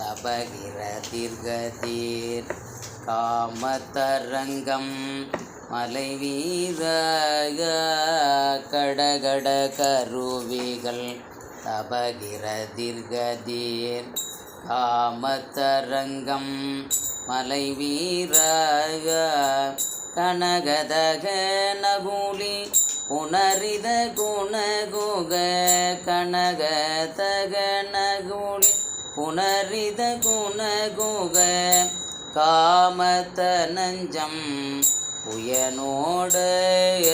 தபகிர தீர்கதீர் காமத்தரங்கம் மலை வீர கடகட கருவிகள் தபகிர தீர்கதீர் காமத்தரங்கம் மலை வீர கனகதக நகுலி உணரித குணகுக கனக தகனகுளி புனரித குணகுக காமத்த நஞ்சம் உயனோடைய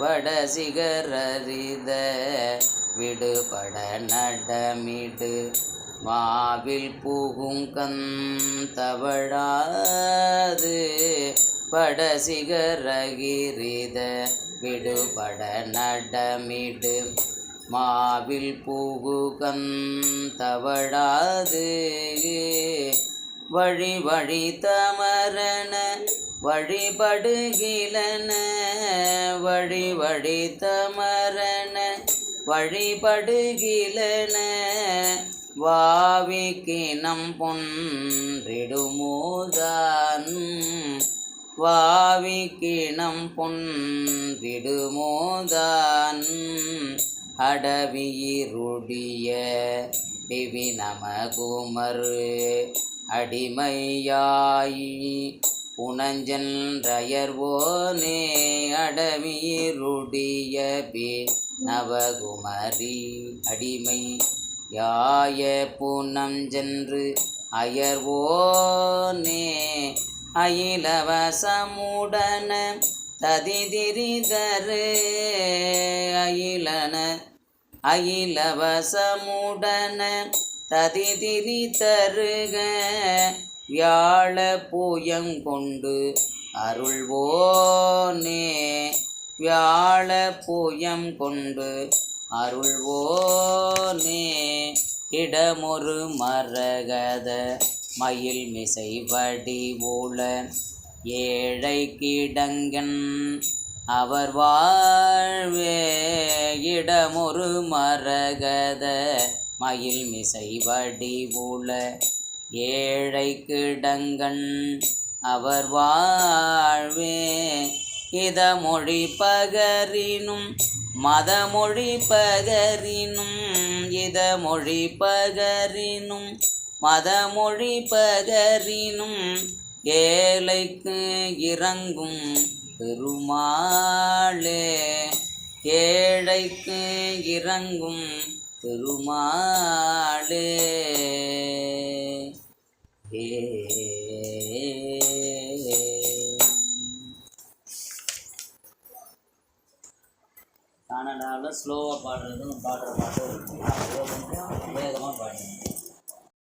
வடசிகரரித விடுபட நடமிடு. மாவில் பூகும் கந்தவழாது படசிகரகிரித விடுபட நடமிடு. மாவில் பூகு கந்தவழாது வழி வழி தமரன வழிபடுகிலன வழி வழி தமரன வழிபடுகிலன வாவிக்கினம் பொன்றிடு வாவிக்கிணம் பொன் திடுமோதான் அடவியிருடிய பிவி நமகுமரு அடிமையாயி புனஞ்சன்றயர்வோனே. அடவியிருடிய பி நவகுமரி அடிமை யாய புனஞ்சென்று அயர்வோனே. அயிலவசமுடன ததிதிரிதரு அயிலன அயிலவசமுடன ததிதிரி தருக வியாழ பூயங்கொண்டு அருள்வோனே வியாழ பூயம் கொண்டு அருள்வோனே இடமொரு மரகத மயில் மிசை வடி ஓல ஏழை கிடங்கன். அவர் வாழ்வே இடமொரு மரகத. மயில் மிசை வடி ஓல ஏழை கிடங்கன். அவர் வாழ்வே இதமொழி பகரினும் மதமொழி பகரினும் இதமொழி பகரினும் மதமொழி பகரினும் ஏழைக்கு இறங்கும் பெருமாளே. ஏழைக்கு இறங்கும் பெருமாளே. ஏ. கன்னடாவில் ஸ்லோவாக பாடுறதும் பாடுற பாட்டு கொஞ்சம் வேகமாக பாடுங்க.